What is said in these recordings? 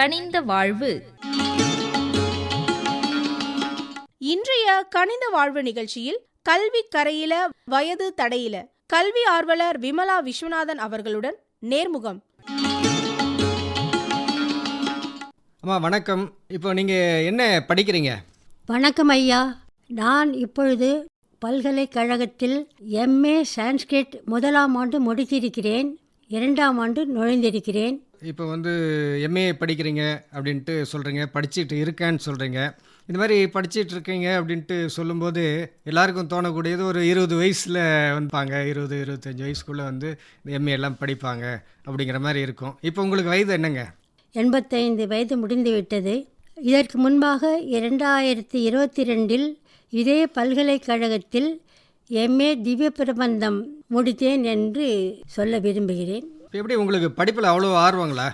கனிந்த வாழ்வு. இன்றைய கணித வாழ்வு நிகழ்ச்சியில் கல்வி கரையில வயது தடையில கல்வி ஆர்வலர் விமலா விஸ்வநாதன் அவர்களுடன் நேர்முகம். அம்மா வணக்கம். இப்போ நீங்கள் என்ன படிக்கிறீங்க? வணக்கம் ஐயா. நான் இப்பொழுது பல்கலைக்கழகத்தில் எம்ஏ சான்ஸ்கிரிட் முதலாம் ஆண்டு முடித்திருக்கிறேன். இரண்டாம் ஆண்டு நுழைந்திருக்கிறேன். இப்போ வந்து எம்ஏ படிக்கிறீங்க அப்படின்ட்டு சொல்கிறீங்க படிச்சுட்டு இருக்கேன்னு சொல்கிறீங்க இந்த மாதிரி படிச்சுட்டு இருக்கீங்க அப்படின்ட்டு சொல்லும்போது எல்லாருக்கும் தோணக்கூடியது ஒரு இருபது வயசில் வந்துப்பாங்க இருபது இருபத்தஞ்சி வயசுக்குள்ளே வந்து எம்ஏ எல்லாம் படிப்பாங்க அப்படிங்கிற மாதிரி இருக்கும். இப்போ உங்களுக்கு வயது என்னங்க? எண்பத்தைந்து வயது முடிந்து விட்டது. இதற்கு முன்பாக இரண்டாயிரத்தி இருபத்தி ரெண்டில் இதே பல்கலைக்கழகத்தில் எம்ஏ திவ்ய பிரபந்தம் முடித்தேன் என்று சொல்ல விரும்புகிறேன். எப்படி உங்களுக்கு படிப்பில் அவ்வளோ ஆர்வங்களா?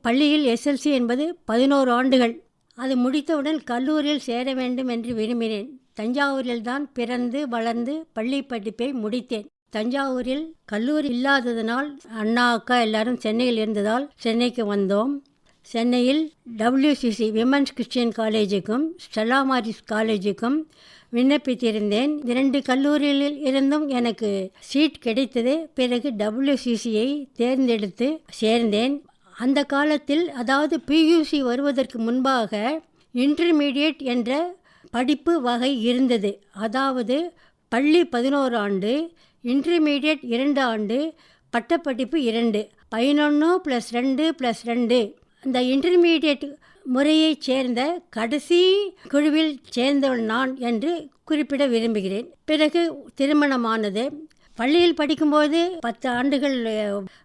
பள்ளியில் எஸ்எல்சி என்பது பதினோரு ஆண்டுகள். அது முடித்தவுடன் கல்லூரியில் சேர வேண்டும் என்று விரும்பினேன். தஞ்சாவூரில் தான் பிறந்து வளர்ந்து பள்ளி படிப்பை முடித்தேன். தஞ்சாவூரில் கல்லூரி இல்லாததனால் அண்ணா அக்கா எல்லாரும் சென்னையில் இருந்ததால் சென்னைக்கு வந்தோம். சென்னையில் டபிள்யூசிசி விமன்ஸ் கிறிஸ்டியன் காலேஜுக்கும் ஸ்டெல்லா மாரிஸ் காலேஜுக்கும் விண்ணப்பித்திருந்தேன். இரண்டு கல்லூரிகளில் இருந்தும் எனக்கு சீட் கிடைத்தது. பிறகு டபிள்யூசிசியை தேர்ந்தெடுத்து சேர்ந்தேன். அந்த காலத்தில் அதாவது பியூசி வருவதற்கு முன்பாக இன்டர்மீடியட் என்ற படிப்பு வகை இருந்தது. அதாவது பள்ளி பதினோரு ஆண்டு இன்டர்மீடியட் இரண்டு ஆண்டு பட்டப்படிப்பு இரண்டு பதினொன்று ப்ளஸ் ரெண்டு ப்ளஸ் ரெண்டு. அந்த இன்டர்மீடியட் முறையைச் சேர்ந்த கடைசி குழுவில் சேர்ந்தவன் நான் என்று குறிப்பிட விரும்புகிறேன். பிறகு திருமணமானது. பள்ளியில் படிக்கும்போது பத்து ஆண்டுகள்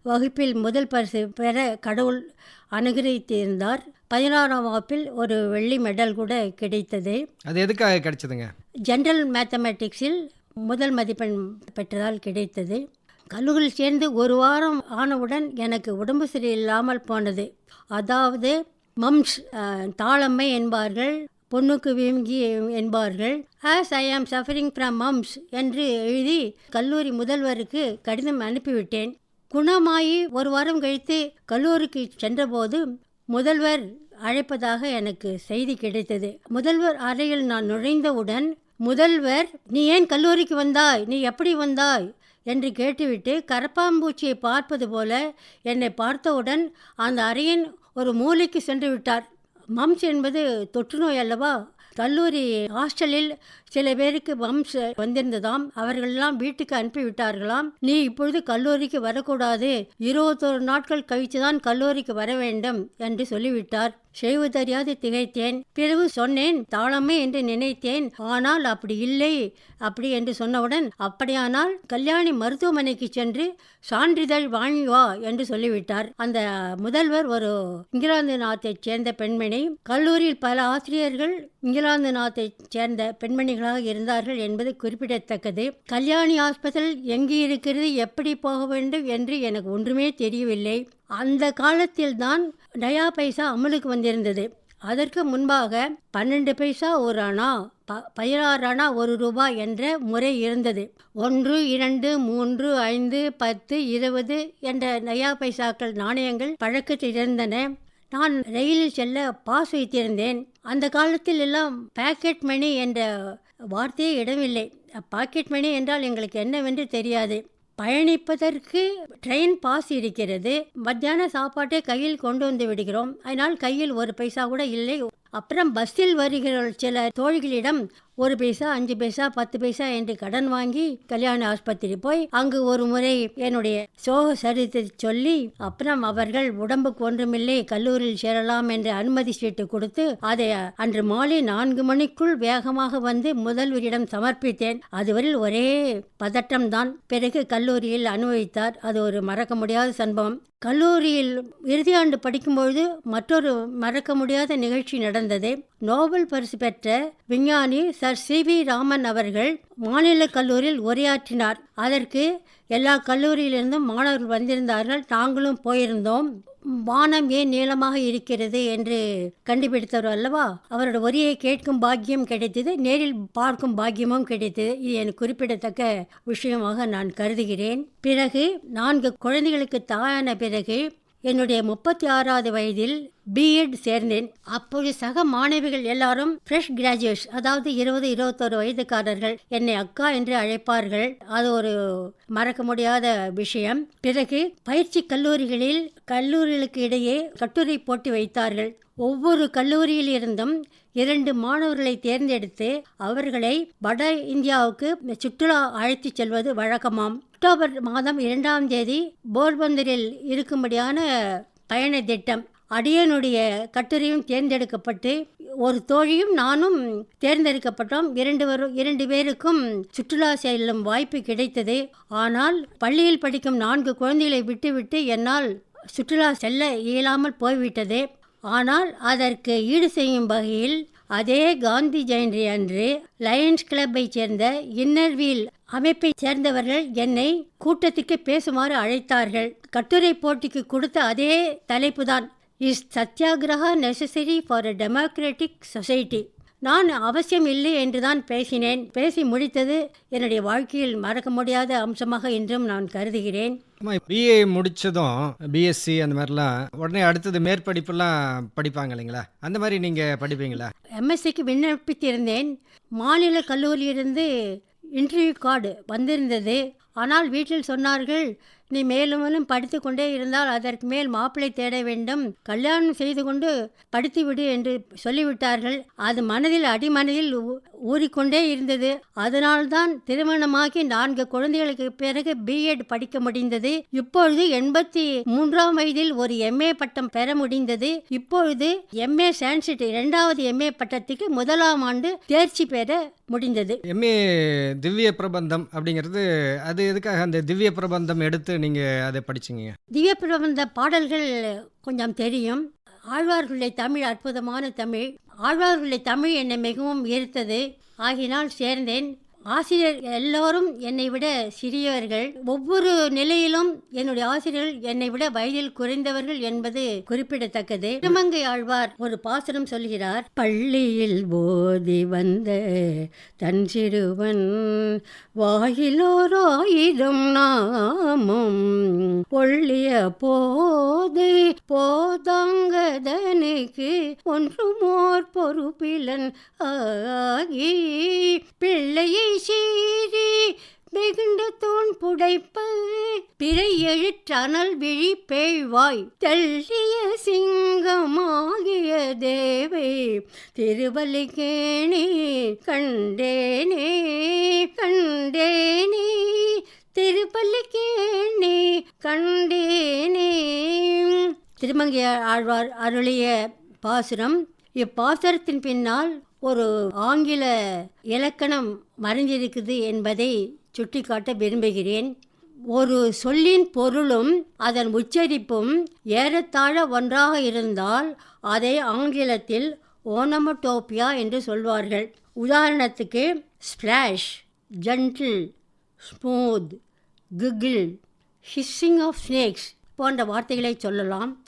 வகுப்பில் முதல் பரிசு பெற கடவுள் அனுகிரகித்திருந்தார். பதினாறாம் வகுப்பில் ஒரு வெள்ளி மெடல் கூட கிடைத்தது. அது எதுக்காக கிடைச்சதுங்க? ஜென்ரல் மேத்தமேட்டிக்ஸில் முதல் மதிப்பெண் பெற்றதால் கிடைத்தது. கல்லூரியில் சேர்ந்து ஒரு வாரம் ஆனவுடன் எனக்கு உடம்பு சரியில்லாமல் போனது. அதாவது மம்ஸ் தாளம்மை என்பார்கள் பொண்ணுக்கு விழுங்கி என்பார்கள். ஆஸ் ஐ ஆம் சஃபரிங் ஃப்ரம் மம்ஸ் என்று எழுதி கல்லூரி முதல்வருக்கு கடிதம் அனுப்பிவிட்டேன். குணமாயி ஒரு வாரம் கழித்து கல்லூரிக்கு சென்றபோது முதல்வர் அழைப்பதாக எனக்கு செய்தி கிடைத்தது. முதல்வர் அறையில் நான் நுழைந்தவுடன் முதல்வர் நீ ஏன் கல்லூரிக்கு வந்தாய்? நீ எப்படி வந்தாய்? என்று கேட்டுவிட்டு கரப்பாம்பூச்சியை பார்ப்பது போல என்னை பார்த்தவுடன் அந்த அறையின் ஒரு மூலைக்கு சென்று விட்டார். மம்ஸ் என்பது தொற்றுநோய் அல்லவா? கல்லூரி ஹாஸ்டலில் சில பேருக்கு மம்ஸ் வந்திருந்ததாம். அவர்களெல்லாம் வீட்டுக்கு அனுப்பிவிட்டார்களாம் நீ இப்பொழுது கல்லூரிக்கு வரக்கூடாது. இருபத்தோரு நாட்கள் கழித்து தான் கல்லூரிக்கு வர வேண்டும் என்று சொல்லிவிட்டார். செய்வதறியாது திகைத்தேன். பிறகு சொன்னேன் தாளமே என்று நினைத்தேன். ஆனால் அப்படி இல்லை. அப்படி என்று சொன்னவுடன் அப்படியானால் கல்யாணி மருத்துவமனைக்கு சென்று சான்றிதழ் வாங்கி வா என்று சொல்லிவிட்டார். அந்த முதல்வர் ஒரு இங்கிலாந்து நாட்டைச் சேர்ந்த பெண்மணி. கல்லூரியில் பல ஆசிரியர்கள் இங்கிலாந்து நாட்டைச் சேர்ந்த பெண்மணிகளாக இருந்தார்கள் என்பது குறிப்பிடத்தக்கது. கல்யாணி ஹாஸ்பிட்டல் எங்கே இருக்கிறது எப்படி போக வேண்டும் என்று எனக்கு ஒன்றுமே தெரியவில்லை. அந்த காலத்தில்தான் நயா பைசா அமலுக்கு வந்திருந்தது. அதற்கு முன்பாக பன்னெண்டு பைசா ஒரு அணா ப பதினாறு அணா ஒரு ரூபாய் என்ற முறை இருந்தது. ஒன்று இரண்டு மூன்று ஐந்து பத்து இருபது என்ற நயா பைசாக்கள் நாணயங்கள் பழக்கத்தில் இருந்தன நான் ரயிலில் செல்ல பாஸ் வைத்திருந்தேன். அந்த காலத்தில் எல்லாம் பாக்கெட் மணி என்ற வார்த்தையே இடமில்லை. பாக்கெட் மணி என்றால் எங்களுக்கு என்னவென்று தெரியாது. பயணிப்பதற்கு ட்ரெயின் பாஸ் இருக்கிறது. மத்தியான சாப்பாட்டை கையில் கொண்டு வந்து விடுகிறோம். அதனால் கையில் ஒரு பைசா கூட இல்லை. அப்புறம் பஸ்ஸில் வருகிற சில தோழிகளிடம் ஒரு பைசா அஞ்சு பைசா பத்து பைசா என்று கடன் வாங்கி கல்யாண ஆஸ்பத்திரி போய் அங்கு ஒரு முறை என்னுடைய சோக சரித்திரத்தை சொல்லி அப்புறம் அவர்கள் உடம்புக்கு ஒன்றுமில்லை கல்லூரியில் சேரலாம் என்று அனுமதி சீட்டு கொடுத்து அதை அன்று மாலை நான்கு மணிக்குள் வேகமாக வந்து முதல்வரிடம் சமர்ப்பித்தேன். அதுவரையில் ஒரே பதட்டம் தான் பிறகு கல்லூரியில் அனுபவித்தார். அது ஒரு மறக்க முடியாத சம்பவம். கல்லூரியில் இறுதியாண்டு படிக்கும்பொழுது மற்றொரு மறக்க முடியாத நிகழ்ச்சி நடந்தது. நோபல் பரிசு பெற்ற விஞ்ஞானி சர் சி வி ராமன் அவர்கள் மாநில கல்லூரியில் உரையாற்றினார். அதற்கு எல்லா கல்லூரியிலிருந்தும் மாணவர்கள் வந்திருந்தார்கள். நாங்களும் போயிருந்தோம். வானம் ஏன் நீளமாக இருக்கிறது என்று கண்டுபிடித்தவர் அல்லவா? அவரோட உரையை கேட்கும் பாக்கியம் கிடைத்தது. நேரில் பார்க்கும் பாக்கியமும் கிடைத்தது. இது எனக்கு குறிப்பிடத்தக்க விஷயமாக நான் கருதுகிறேன். பிறகு நான்கு குழந்தைகளுக்கு தாயான பிறகு என்னுடைய முப்பத்தி ஆறாவது வயதில் பிஎட் சேர்ந்தேன். அப்போது சக மாணவிகள் எல்லாரும் ஃப்ரெஷ் கிராஜுவேட்ஸ் அதாவது இருபது இருபத்தோரு வயதுக்காரர்கள் என்னை அக்கா என்று அழைப்பார்கள். அது ஒரு மறக்க முடியாத விஷயம். பிறகு பயிற்சி கல்லூரிகளில் கல்லூரிகளுக்கு இடையே கட்டுரை போட்டி வைத்தார்கள். ஒவ்வொரு கல்லூரியில் இருந்தும் இரண்டு மாணவர்களை தேர்ந்தெடுத்து அவர்களை வட இந்தியாவுக்கு சுற்றுலா அழைத்துச் செல்வது வழக்கமாம். அக்டோபர் மாதம் இரண்டாம் தேதி போர்பந்தரில் இருக்கும்படியான பயண திட்டம். அடியனுடைய கட்டுரையும் தேர்ந்தெடுக்கப்பட்டு ஒரு தோழியும் நானும் தேர்ந்தெடுக்கப்பட்டோம். இரண்டு வரும் இரண்டு பேருக்கும் சுற்றுலா செல்லும் வாய்ப்பு கிடைத்தது. ஆனால் பள்ளியில் படிக்கும் நான்கு குழந்தைகளை விட்டுவிட்டு என்னால் சுற்றுலா செல்ல இயலாமல் போய்விட்டது. ஆனால் அதற்கு ஈடு செய்யும் வகையில் அதே காந்தி ஜெயந்தி அன்று லயன்ஸ் கிளப்பை சேர்ந்த இன்னர்வீல் அமைப்பை சேர்ந்தவர்கள் என்னை கூட்டத்துக்கு பேசுமாறு அழைத்தார்கள். கட்டுரை போட்டிக்கு கொடுத்த அதே தலைப்புதான் is satyagraha necessary for a democratic society நான் அவசியம் இல்லை என்று தான் பேசினேன். பேசி முடித்தது என்னுடைய வாழ்க்கையில் மறக்க முடியாத அம்சமாக இன்றும் நான் கருதுகிறேன். பிஏ முடித்ததும் பிஎஸ்சி அந்த மாதிரிலாம் உடனே அடுத்தது மேற்படிப்புலாம் படிப்பாங்க இல்லைங்களா? அந்த மாதிரி நீங்கள் படிப்பீங்களா? எம்எஸ்சிக்கு விண்ணப்பித்திருந்தேன். மாநில கல்லூரியிலிருந்து இன்டர்வியூ கார்டு வந்திருந்தது. ஆனால் வீட்டில் சொன்னார்கள் நீ மேலும் மேலும் படித்து கொண்டே இருந்தால் அதற்கு மேல் மாப்பிள்ளை தேட வேண்டும். கல்யாணம் செய்து கொண்டு படித்து விடு என்று சொல்லிவிட்டார்கள். அது மனதில் அடிமனதில் ஊ- ஊறிக்கொண்டே இருந்தது. அதனால்தான் திருமணமாகி நான்கு குழந்தைகளுக்கு பிறகு பிஎட் படிக்க முடிந்தது. இப்பொழுது எண்பத்தி மூன்றாம் வயதில் ஒரு எம்ஏ பட்டம் பெற முடிந்தது. இப்பொழுது எம்ஏ சான்ஸ்கிரிட் இரண்டாவது எம்ஏ பட்டத்துக்கு முதலாம் ஆண்டு தேர்ச்சி பெற முடிந்தது. எம்ஏ திவ்ய பிரபந்தம் அப்படிங்கிறது அது எதுக்காக அந்த திவ்ய பிரபந்தம் எடுத்து நீங்கள் அதை படிச்சீங்க? திவ்ய பிரபந்த பாடல்கள் கொஞ்சம் தெரியும். ஆழ்வார்களுடைய தமிழ் அற்புதமான தமிழ். ஆழ்வார்களுடைய தமிழ் என்னை மிகவும் ஈர்த்தது. ஆகினால் சேர்ந்தேன். ஆசிரியர் எல்லோரும் என்னை விட சிறியவர்கள். ஒவ்வொரு நிலையிலும் என்னுடைய ஆசிரியர்கள் என்னை விட வயதில் குறைந்தவர்கள் என்பது குறிப்பிடத்தக்கது. திருமங்கை ஆழ்வார் ஒரு பாசுரம் சொல்கிறார் பள்ளியில் போதி வந்த தன் சிறுவன் வாயிலோர் நாமும் பொள்ளிய போது போதாங்கதனுக்கு ஒன்றுமோர் பொறுப்பிலன் ஆகி பிள்ளையை சீறி வெகுண்ட தூண் புடைப்ப. பிறை எழுற்றனல் விழி பேழ்வாய். தெள்ளிய சிங்கமாகிய தேவை திருவல்லிக்கேணி கண்டேனே கண்டேனே. திருப்பள்ளிக்கேணி கண்டேனே. திருமங்கை ஆழ்வார் அருளிய பாசுரம் இப்பாசுரத்தின் பின்னால் ஒரு ஆங்கில இலக்கணம் மறைஞ்சிருக்குது என்பதை சுட்டிக்காட்ட விரும்புகிறேன். ஒரு சொல்லின் பொருளும் அதன் உச்சரிப்பும் ஏறத்தாழ ஒன்றாக இருந்தால் அதை ஆங்கிலத்தில் ஓனமடோப்பியா என்று சொல்வார்கள். உதாரணத்துக்கு splash gentle smooth giggle hissing of snakes போன்ற வார்த்தைகளை சொல்லலாம்.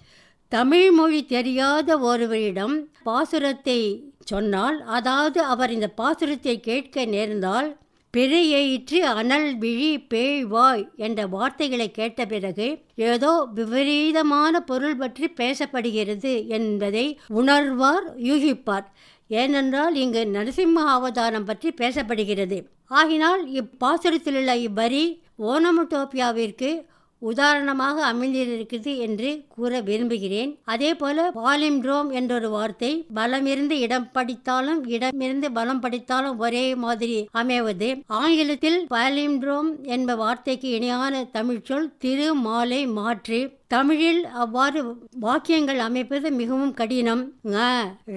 தமிழ் மொழி தெரியாத ஒருவரிடம் பாசுரத்தை சொன்னால் அதாவது அவர் இந்த பாசுரத்தை கேட்க நேர்ந்தால் பிறையேற்று அனல் விழி பேய்வாய் என்ற வார்த்தைகளை கேட்ட பிறகு ஏதோ விபரீதமான பொருள் பற்றி பேசப்படுகிறது என்பதை உணர்வார் யூகிப்பார். ஏனென்றால் இங்கு நரசிம்ம அவதாரம் பற்றி பேசப்படுகிறது. ஆகினால் இப்பாசுரத்திலுள்ள இவ்வரி ஓனமுட்டோப்பியாவிற்கு உதாரணமாக அமைந்திருக்கிறது என்று கூற விரும்புகிறேன். அதே போல பாலிம்ட்ரோம் என்றொரு வார்த்தை பலமிருந்து இடம் படித்தாலும் இடமிருந்து பலம் படித்தாலும் ஒரே மாதிரி அமைவது. ஆங்கிலத்தில் பாலிம்ட்ரோம் என்ப வார்த்தைக்கு இணையான தமிழ்ச்சொல் திரு மாலை மாற்று. தமிழில் அவ்வாறு வாக்கியங்கள் அமைப்பது மிகவும் கடினம். ங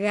ழ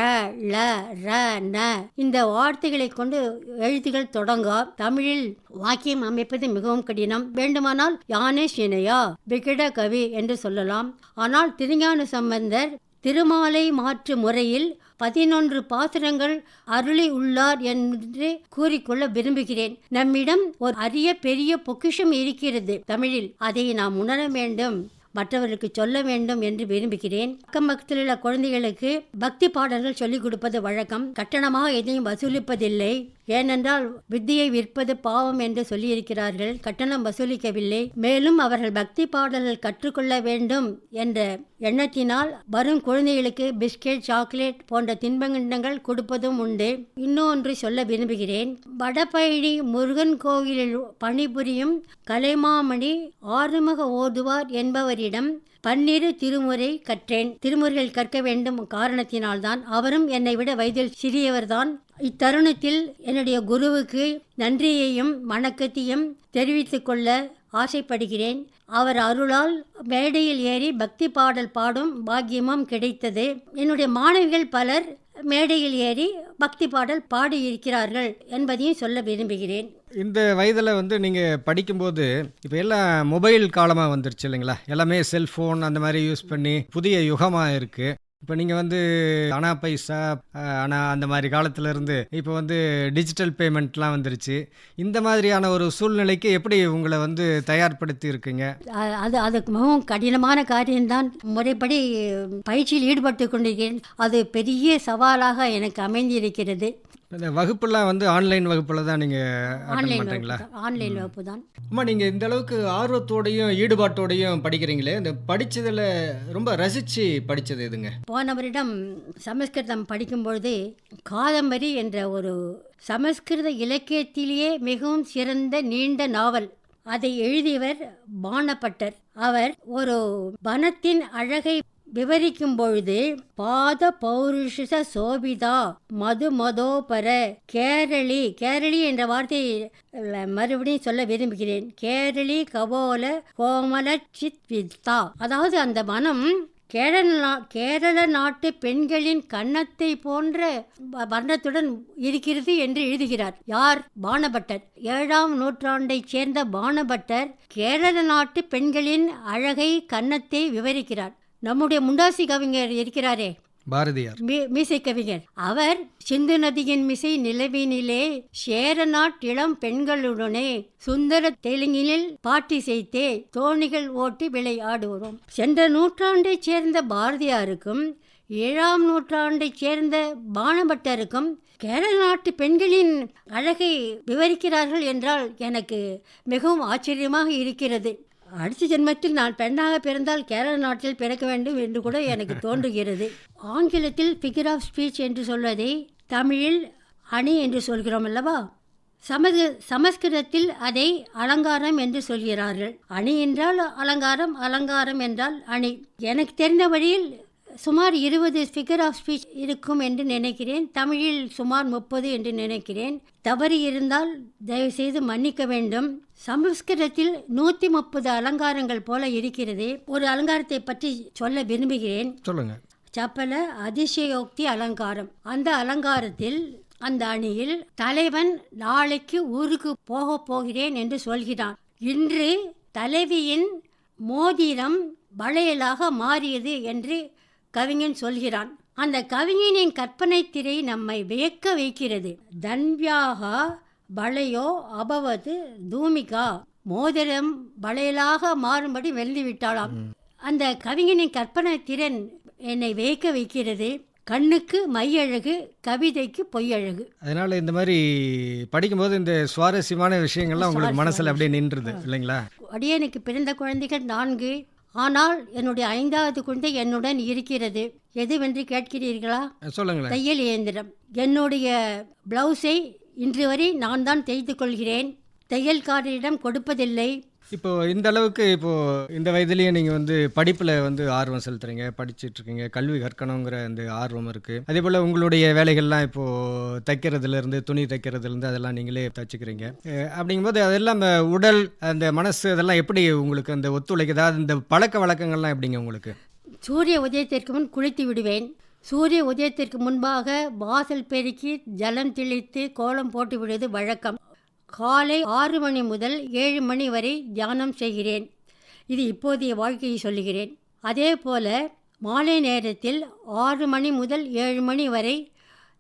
ள ர ந. இந்த வார்த்தைகளை கொண்டு எழுத்துகள் தொடங்கா தமிழில் வாக்கியம் அமைப்பது மிகவும் கடினம். வேண்டுமானால் யானே சினையா விகட கவி என்று சொல்லலாம். ஆனால் திருஞான சம்பந்தர் திருமாலை மாற்று முறையில் பதினொன்று பாசுரங்கள் அருளி உள்ளார் என்று கூறிக்கொள்ள விரும்புகிறேன். நம்மிடம் ஒரு அரிய பெரிய பொக்கிஷம் இருக்கிறது தமிழில். அதை நாம் உணர வேண்டும். மற்றவர்களுக்கு சொல்ல வேண்டும் என்று விரும்புகிறேன். அக்கம் பக்கத்தில் உள்ள குழந்தைகளுக்கு பக்தி பாடல்கள் சொல்லிக் கொடுப்பது வழக்கம். கட்டணமாக எதையும் வசூலிப்பதில்லை. ஏனென்றால் வித்தியை விற்பது பாவம் என்று சொல்லியிருக்கிறார்கள். கட்டணம் வசூலிக்கவில்லை. மேலும் அவர்கள் பக்தி பாடல்கள் கற்றுக்கொள்ள வேண்டும் என்ற எண்ணத்தினால் வரும் குழந்தைகளுக்கு பிஸ்கெட் சாக்லேட் போன்ற தின்பண்டங்கள் கொடுப்பதும் உண்டு. இன்னொன்று சொல்ல விரும்புகிறேன். வடபழனி முருகன் கோவிலில் பணிபுரியும் கலைமாமணி ஆறுமுக ஓதுவார் என்பவரிடம் பன்னிரு திருமுறை கற்றேன். திருமுறைகள் கற்க வேண்டும் காரணத்தினால்தான் அவரும் என்னை விட வயதில் சிறியவர்தான். இத்தருணத்தில் என்னுடைய குருவுக்கு நன்றியையும் வணக்கத்தையும் தெரிவித்துக்கொள்ள ஆசைப்படுகிறேன். அவர் அருளால் மேடையில் ஏறி பக்தி பாடல் பாடும் பாக்கியமும் கிடைத்தது. என்னுடைய மாணவிகள் பலர் மேடையில் ஏறி பக்தி பாடல் பாடியிருக்கிறார்கள் என்பதையும் சொல்ல விரும்புகிறேன். இந்த வயதில் வந்து நீங்கள் படிக்கும்போது இப்போ எல்லாம் மொபைல் காலமாக வந்துருச்சு இல்லைங்களா? எல்லாமே செல்ஃபோன் அந்த மாதிரி யூஸ் பண்ணி புதிய யுகமாக இருக்குது இப்போ நீங்கள் வந்து அனா பைசா அணா அந்த மாதிரி காலத்திலேருந்து இப்போ வந்து டிஜிட்டல் பேமெண்ட்லாம் வந்துருச்சு. இந்த மாதிரியான ஒரு சூழ்நிலைக்கு எப்படி உங்களை வந்து தயார்படுத்தி இருக்கீங்க? அது அதுக்கு மிகவும் கடினமான காரியம்தான். முறைப்படி பயிற்சியில் ஈடுபட்டு கொண்டிருக்கிறேன் அது பெரிய சவாலாக எனக்கு அமைந்திருக்கிறது. இந்த வகுப்புலாம் வந்து ஆன்லைன் வகுப்பில் தான் நீங்கள் ஆன்லைன் பண்ணுறீங்களா ஆன்லைன் வகுப்பு தான். அம்மா நீங்கள் இந்த அளவுக்கு ஆர்வத்தோடையும் ஈடுபாட்டோடையும் படிக்கிறீங்களே இந்த படித்ததில் ரொம்ப ரசித்து படித்தது எதுங்க? போன வருடம் சமஸ்கிருதம் படிக்கும்பொழுது காதம்பரி என்ற ஒரு சமஸ்கிருத இலக்கியத்திலேயே மிகவும் சிறந்த நீண்ட நாவல். அதை எழுதியவர் பாணப்பட்டர் அவர் ஒரு வனத்தின் அழகை விவரிக்கும் பொழுது பாத பௌருஷ சோபிதா மது மதோபர கேரளி கேரளி என்ற வார்த்தையை மறுபடியும் சொல்ல விரும்புகிறேன். கேரளி கபோல கோமல சித்விதா அதாவது அந்த மனம் கேரள நா- கேரள நாட்டு பெண்களின் கன்னத்தை போன்ற வ- வர்ணத்துடன் இருக்கிறது என்று எழுதுகிறார். யார்? பாணபட்டர் ஏழாம் நூற்றாண்டைச் சேர்ந்த பாணபட்டர் கேரள நாட்டு பெண்களின் அழகை கன்னத்தை விவரிக்கிறார். நம்முடைய முண்டாசி கவிஞர் இருக்கிறாரே. பாரதியார். மீசை கவிஞர். அவர் சிந்து நதியின் மிசை நிலவினிலே சேரநாட் இளம் பெண்களுடனே சுந்தர தெலுங்கினில் பாட்டி செய்தே தோணிகள் ஓட்டி விளையாடுவோம். சென்ற நூற்றாண்டைச் சேர்ந்த பாரதியாருக்கும் ஏழாம் நூற்றாண்டைச் சேர்ந்த பாணபட்டருக்கும் கேரள நாட்டு பெண்களின் அழகை விவரிக்கிறார்கள் என்றால் எனக்கு மிகவும் ஆச்சரியமாக இருக்கிறது. அடுத்த ஜென்மத்தில் நான் பெண்ணாக பிறந்தால் கேரள நாட்டில் பிறக்க வேண்டும் என்று கூட எனக்கு தோன்றுகிறது. ஆங்கிலத்தில் ஃபிகர் ஆஃப் ஸ்பீச் என்று சொல்வதை தமிழில் அணி என்று சொல்கிறோம் அல்லவா? சமது சமஸ்கிருதத்தில் அதை அலங்காரம் என்று சொல்கிறார்கள். அணி என்றால் அலங்காரம் அலங்காரம் என்றால் அணி. எனக்கு தெரிந்த வழியில் சுமார் இருபது ஃபிகர் ஆஃப் ஸ்பீச் இருக்கும் என்று நினைக்கிறேன். தமிழில் சுமார் முப்பது என்று நினைக்கிறேன். தவறு இருந்தால் தயவுசெய்து மன்னிக்க வேண்டும். சமஸ்கிருதத்தில் நூற்றி முப்பது அலங்காரங்கள் போல இருக்கிறது. ஒரு அலங்காரத்தை பற்றி சொல்ல விரும்புகிறேன். சொல்லுங்கள் சப்பல அதிசயோக்தி அலங்காரம். அந்த அலங்காரத்தில் அந்த அணியில் தலைவன் நாளைக்கு ஊருக்கு போக போகிறேன் என்று சொல்கிறான். இன்று தலைவியின் மோதிரம் வளையலாக மாறியது என்று கவிஞன் சொல்கிறான் அந்த கவிஞனின் கற்பனை திரை நம்மை வியக்க வைக்கிறது. தன்வியாக வளையோ அபவது தூமிகா. மோதிரம் வளையலாக மாறும்படி வெள்ளி விட்டாளாம் அந்த கவிஞனின் கற்பனை திறன் என்னை வியக்க வைக்கிறது. கண்ணுக்கு மையழகு கவிதைக்கு பொய்யழகு. அதனால் இந்த மாதிரி படிக்கும்போது இந்த சுவாரஸ்யமான விஷயங்கள்லாம் உங்களுக்கு மனசில் அப்படியே நின்றுது இல்லைங்களா? அடியனுக்கு பிறந்த குழந்தைகள் நான்கு. ஆனால் என்னுடைய ஐந்தாவது குழந்தை என்னுடன் இருக்கிறது. எதுவென்று கேட்கிறீர்களா? சொல்லுங்களேன். தையல் இயந்திரம். என்னுடைய பிளவுஸை இன்று வரை நான் தான் தைத்து கொள்கிறேன். தையல்காரரிடம் கொடுப்பதில்லை. இப்போ இந்த அளவுக்கு இப்போ இந்த வயதுலயே நீங்க வந்து படிப்புல வந்து ஆர்வம் செலுத்துறீங்க படிச்சுட்டு இருக்கீங்க கல்வி கற்கணுங்கிற அந்த ஆர்வம் இருக்கு. அதே போல உங்களுடைய வேலைகள்லாம் இப்போ தைக்கிறதுல இருந்து துணி தைக்கிறதுல இருந்து அதெல்லாம் நீங்களே தச்சுக்கிறீங்க. அப்படிங்கும்போது அதெல்லாம் அந்த உடல் அந்த மனசு அதெல்லாம் எப்படி உங்களுக்கு அந்த ஒத்துழைக்குதா? இந்த பழக்க வழக்கங்கள்லாம் எப்படிங்க உங்களுக்கு? சூரிய உதயத்திற்கு முன் குளித்து விடுவேன். சூரிய உதயத்திற்கு முன்பாக வாசல் பெருக்கி ஜலம் தெளித்து கோலம் போட்டு விடுவது வழக்கம். காலை ஆறு மணி முதல் ஏழு மணி வரை தியானம் செய்கிறேன். இது இப்போதைய வாழ்க்கையை சொல்லுகிறேன். அதே போல மாலை நேரத்தில் ஆறு மணி முதல் ஏழு மணி வரை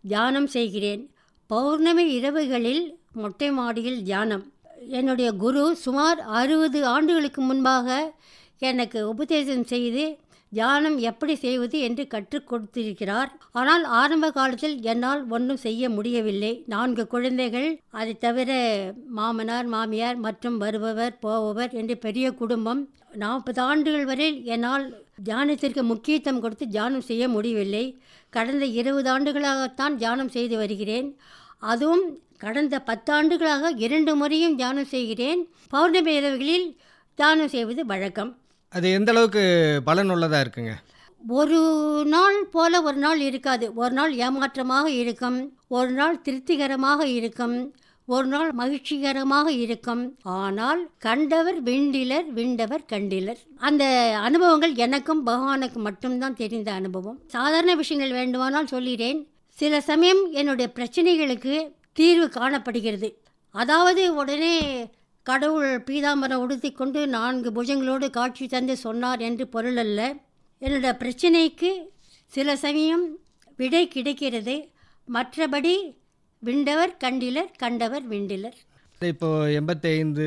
தியானம் செய்கிறேன். பௌர்ணமி இரவுகளில் மொட்டை மாடியில் தியானம். என்னுடைய குரு சுமார் அறுபது ஆண்டுகளுக்கு முன்பாக எனக்கு உபதேசம் செய்து தியானம் எப்படி செய்வது என்று கற்றுக் கொடுத்திருக்கிறார். ஆனால் ஆரம்ப காலத்தில் என்னால் ஒன்றும் செய்ய முடியவில்லை. நான்கு குழந்தைகள் அதை தவிர மாமனார் மாமியார் மற்றும் வருபவர் போபவர் என்று பெரிய குடும்பம். நாற்பது ஆண்டுகள் வரை என்னால் தியானத்திற்கு முக்கியத்துவம் கொடுத்து தியானம் செய்ய முடியவில்லை. கடந்த இருபது ஆண்டுகளாகத்தான் தியானம் செய்து வருகிறேன். அதுவும் கடந்த பத்தாண்டுகளாக இரண்டு முறையும் தியானம் செய்கிறேன். பௌர்ணமி இரவுகளில் தியானம் செய்வது வழக்கம். அது எந்த அளவுக்கு பலனுள்ளதாக இருக்குங்க? ஒரு நாள் போல ஒரு நாள் இருக்காது. ஒரு நாள் ஏமாற்றமாக இருக்கும். ஒரு நாள் திருப்திகரமாக இருக்கும். ஒரு நாள் மகிழ்ச்சிகரமாக இருக்கும். ஆனால் கண்டவர் விண்டிலர் விண்டவர் கண்டிலர். அந்த அனுபவங்கள் எனக்கும் பகவானுக்கு மட்டும்தான் தெரிந்த அனுபவம். சாதாரண விஷயங்கள் வேண்டுமானால் சொல்கிறேன் சில சமயம் என்னுடைய பிரச்சனைகளுக்கு தீர்வு காணப்படுகிறது. அதாவது உடனே கடவுள் பீதாம்பரம் உடுத்தி கொண்டு நான்கு புஜங்களோடு காட்சி தந்து சொன்னார் என்று பொருள் அல்ல என்னோட பிரச்சனைக்கு சில சமயம் விடை கிடைக்கிறது. மற்றபடி விண்டவர் கண்டிலர் கண்டவர் விண்டிலர். இப்போ எண்பத்தைந்து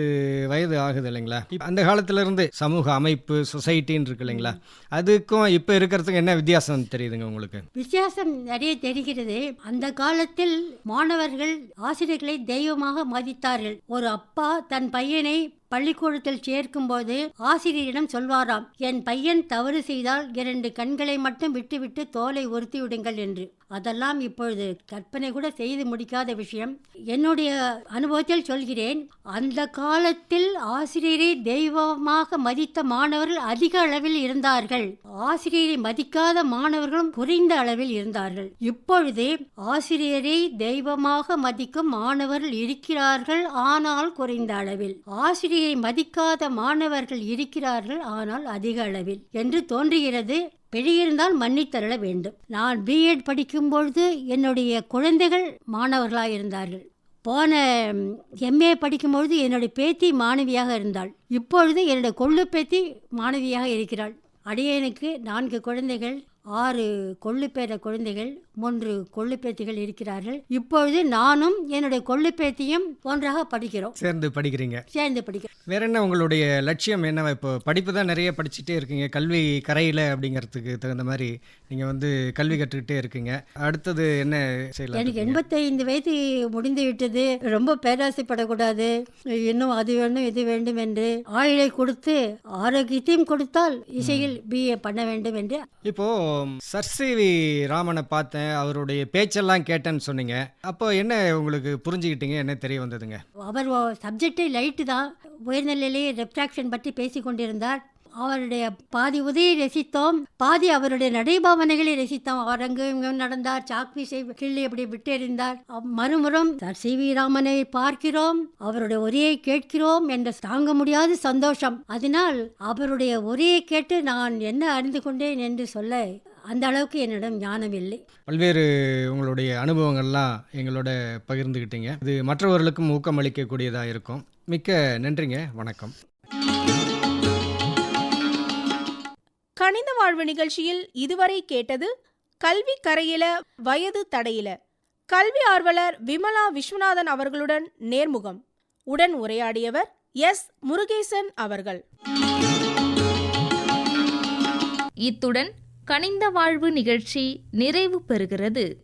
வயது ஆகுது இல்லைங்களா? அந்த காலத்துல இருந்து சமூக அமைப்பு சொசைட்டின்னு இருக்கு இல்லைங்களா? அதுக்கும் இப்போ இருக்கிறதுக்கு என்ன வித்தியாசம் தெரியுதுங்க உங்களுக்கு? வித்தியாசம் நிறைய தெரிகிறது. அந்த காலத்தில் மாணவர்கள் ஆசிரியர்களை தெய்வமாக மதித்தார்கள். ஒரு அப்பா தன் பையனை பள்ளிக்கூடத்தில் சேர்க்கும்போது ஆசிரியரிடம் சொல்வாராம் என் பையன் தவறு செய்தால் இரண்டு கண்களை மட்டும் விட்டுவிட்டு தோலை உறுத்தி விடுங்கள் என்று. அதெல்லாம் இப்பொழுது கற்பனை கூட செய்து முடிக்காத விஷயம். என்னுடைய அனுபவத்தில் சொல்கிறேன் அந்த காலத்தில் ஆசிரியரை தெய்வமாக மதித்த மாணவர்கள் அதிக அளவில் இருந்தார்கள். ஆசிரியரை மதிக்காத மாணவர்களும் குறைந்த அளவில் இருந்தார்கள். இப்பொழுது ஆசிரியரை தெய்வமாக மதிக்கும் மாணவர்கள் இருக்கிறார்கள் ஆனால் குறைந்த அளவில். ஆசிரியர் மதிக்காத மாணவர்கள் இருக்கிறார்கள் ஆனால் அதிக அளவில். என்று தோன்றுகிறது. பெரியிருந்தால் மன்னித்தருள வேண்டும். நான் பிஎட் படிக்கும்பொழுது என்னுடைய குழந்தைகள் மாணவர்களாக இருந்தார்கள் போன எம்ஏ படிக்கும்பொழுது என்னுடைய பேத்தி மாணவியாக இருந்தாள். இப்பொழுது என்னுடைய கொள்ளு பேத்தி மாணவியாக இருக்கிறாள். அடியனுக்கு நான்கு குழந்தைகள் ஆறு கொள்ளு பேர குழந்தைகள் மூன்று கொள்ளுப்பேத்திகள் இருக்கிறார்கள். இப்பொழுது நானும் என்னுடைய கொள்ளுப்பேத்தியும் ஒன்றாக படிக்கிறோம். சேர்ந்து படிக்கிறீங்க. சேர்ந்து படிக்கிறோம். வேற என்ன உங்களுடைய லட்சியம்? என்ன இப்போ படிப்பு தான் நிறைய படிச்சுட்டே இருக்கீங்க. கல்வி கரையில் அப்படிங்கிறதுக்கு தகுந்த மாதிரி நீங்கள் வந்து கல்வி கற்றுக்கிட்டே இருக்கீங்க. அடுத்தது என்ன செய்யலாம் எனக்கு எண்பத்தைந்து வயது முடிந்து விட்டது. ரொம்ப பேராசைப்படக்கூடாது. இன்னும் அது வேண்டும் இது வேண்டும் என்று ஆயுளை கொடுத்து ஆரோக்கியத்தையும் கொடுத்தால் இசையில் பிஏ பண்ண வேண்டும் என்று இப்போ சர்சிவி ராமனை பார்த்தேன் அவருடைய பேச்செல்லாம் கேட்டேன்னு சொன்னீங்க. அப்போ என்ன உங்களுக்கு புரிஞ்சுக்கிட்டீங்க? என்ன தெரிய வந்ததுங்க? அவர் சப்ஜெக்டே லைட்டு தான். உயர்நிலையிலேயே ரெப்ராக்ஷன் பற்றி பேசி கொண்டிருந்தார். அவருடைய பாதி உதயை ரசித்தோம். பாதி அவருடைய நடைபாவனைகளை ரசித்தோம். அவர் அங்கு இங்கும் நடந்தார். சாக்பீஸை கிள்ளி அப்படி விட்டெறிந்தார். அவ் மறுமுறம் சார் சி வி ராமனை பார்க்கிறோம். அவருடைய உரையை கேட்கிறோம் என்ற தாங்க முடியாத சந்தோஷம். அதனால் அவருடைய உரையை கேட்டு நான் என்ன அறிந்து கொண்டேன் என்று சொல்ல அந்த அளவுக்கு என்னிடம் ஞானம் இல்லை. பல்வேறு உங்களுடைய அனுபவங்கள்லாம் எங்களோட பகிர்ந்துக்கிட்டீங்க இது மற்றவர்களுக்கும் ஊக்கம் அளிக்கக்கூடியதாக இருக்கும். மிக்க நன்றிங்க. வணக்கம். கணித வாழ்வு நிகழ்ச்சியில் இதுவரை கேட்டது கல்வி கரையில வயது தடையில. கல்வி ஆர்வலர் விமலா விஸ்வநாதன் அவர்களுடன் நேர்முகம். உடன் உரையாடியவர் எஸ். முருகேசன் அவர்கள். இத்துடன் கனிந்த வாழ்வு நிகழ்ச்சி நிறைவு பெறுகிறது.